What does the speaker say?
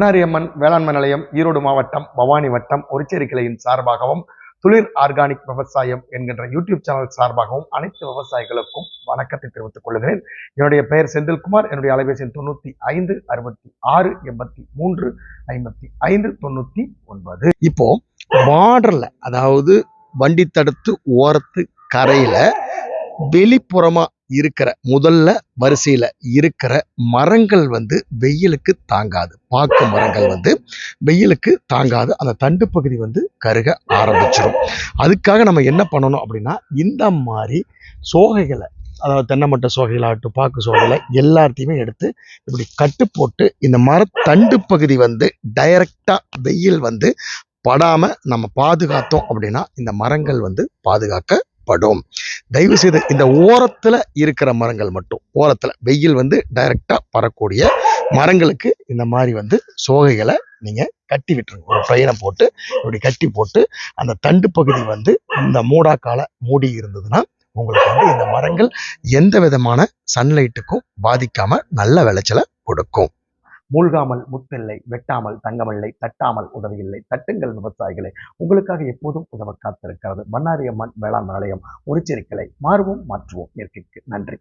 பண்ணாரியம்மன் வேளாண்மை நிலையம் ஈரோடு மாவட்டம் பவானி வட்டம் ஒருச்சேரி கிளையின் சார்பாகவும் துளிர் ஆர்கானிக் விவசாயம் என்கின்ற யூடியூப் சேனல் சார்பாகவும் அனைத்து விவசாயிகளுக்கும் வணக்கத்தை தெரிவித்துக் கொள்கிறேன். என்னுடைய பெயர் செந்தில்குமார். என்னுடைய அலைபேசி தொண்ணூத்தி ஐந்து அறுபத்தி ஆறு எண்பத்தி மூன்று ஐம்பத்தி ஐந்து தொண்ணூத்தி ஒன்பது. இப்போ பார்டர்ல அதாவது வண்டி தடுத்து ஓரத்து கரையில வெளிப்புறமா இருக்கிற முதல்ல வரிசையில் இருக்கிற மரங்கள் வந்து வெயிலுக்கு தாங்காது. பாக்கு மரங்கள் வந்து வெயிலுக்கு தாங்காது. அந்த தண்டு பகுதி வந்து கருக ஆரம்பிச்சிடும் அதுக்காக நம்ம என்ன பண்ணணும் அப்படின்னா இந்த மாதிரி சோகைகளை அதாவது தென்னமட்ட சோகைகளாகட்டும் பாக்கு சோகைகளை எல்லாத்தையுமே எடுத்து இப்படி கட்டு போட்டு இந்த மரத்தண்டு பகுதி வந்து டைரக்டாக வெயில் வந்து படாமல் நம்ம பாதுகாத்தோம் அப்படின்னா இந்த மரங்கள் வந்து பாதுகாக்க படும். தயவு செய்து இந்த ஓரத்தில் இருக்கிற மரங்கள் மட்டும் ஓரத்தில் வெயில் வந்து டைரக்டா பரக்கூடிய மரங்களுக்கு இந்த மாதிரி வந்து சோகைகளை நீங்கள் கட்டி விட்டுருங்க. ஒரு பையனை போட்டு இப்படி கட்டி போட்டு அந்த தண்டு பகுதி வந்து இந்த மூடாக்கால மூடி இருந்ததுன்னா உங்களுக்கு வந்து இந்த மரங்கள் எந்த விதமான சன்லைட்டுக்கும் பாதிக்காமல் நல்ல விளைச்சலை கொடுக்கும். மூழ்காமல் முத்தில்லை வெட்டாமல் தங்கமில்லை தட்டாமல் உதவியில்லை தட்டுங்கள் விவசாயிகளை. உங்களுக்காக எப்போதும் உதவ காத்திருக்கிறது. பண்ணாரியம்மன் வேளாண் நிலையம் ஒரு கிளை மாறுவோம் மாற்றுவோம். இயற்கைக்கு நன்றி.